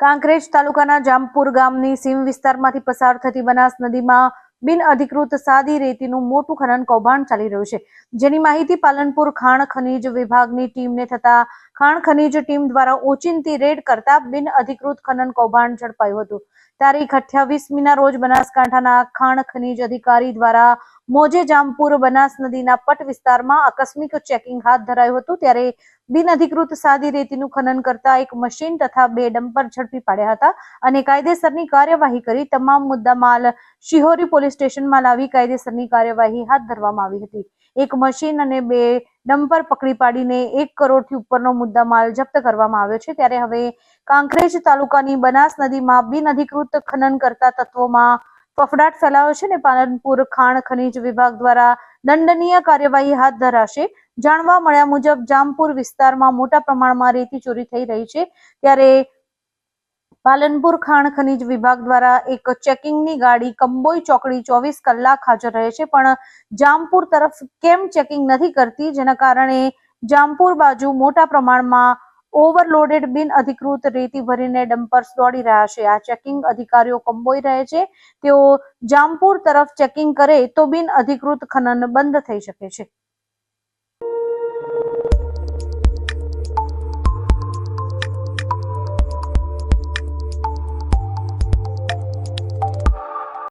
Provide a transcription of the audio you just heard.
કાંકરેજ તાલુકાના જામપુર ગામની સીમ વિસ્તારમાંથી પસાર થતી બનાસ નદીમાં બિન અધિકૃત સાદી રેતીનું મોટું ખનન કૌભાંડ ચાલી રહ્યું છે. જેની માહિતી પાલનપુર ખાણ ખનીજ વિભાગની ટીમને થતા ખાણ ખનીજ ટીમ દ્વારા ઓચિંતી રેડ કરતા બિન અધિકૃત ખનન કૌભાંડ ઝડપાયું હતું. તારીખ અઠ્યાવીસમીના રોજ બનાસકાંઠાના ખાણ ખનીજ અધિકારી દ્વારા મોજે જામપુર બનાસ નદીના પટ વિસ્તારમાં આકસ્મિક ચેકિંગ હાથ ધરાયું હતું ત્યારે બિન અધિકૃત સાદી રેતીનું ખનન કરતા એક મશીન તથા બે ડમ્પર ઝડપી પાડ્યા હતા અને કાયદેસરની કાર્યવાહી કરી તમામ મુદ્દામાલ શિહોરી પોલીસ સ્ટેશનમાં લાવી કાયદેસરની કાર્યવાહી હાથ ધરવામાં આવી હતી. એક મશીન અને બે ડમ્પર પકડી પાડીને એક કરોડથી ઉપરનો મુદ્દામાલ જપ્ત કરવામાં આવ્યો છે. ત્યારે હવે કાંકરેજ તાલુકાની બનાસ નદીમાં બિન અધિકૃત ખનન કરતા તત્વોમાં ફફડાટ ફેલાયો છે ને પાલનપુર ખાણ ખનીજ વિભાગ દ્વારા દંડનીય કાર્યવાહી હાથ ધરાશે. જાણવા મળ્યા મુજબ જામપુર વિસ્તારમાં મોટા પ્રમાણમાં રેતી ચોરી થઈ રહી છે. ત્યારે પાલનપુર ખાણ ખનીજ વિભાગ દ્વારા એક ચેકિંગની ગાડી કંબોઈ ચોકડી ચોવીસ કલાક હાજર રહે છે, પણ જામપુર તરફ કેમ ચેકિંગ નથી કરતી? જેના કારણે જામપુર બાજુ મોટા પ્રમાણમાં ઓવરલોડેડ બિન અધિકૃત રેતી ભરીને ડમ્પર્સ દોડી રહ્યા છે. આ ચેકિંગ અધિકારીઓ કંબોઈ રહે છે. તેઓ જામપુર તરફ ચેકિંગ કરે તો બિન અધિકૃત ખનન બંધ થઈ શકે છે.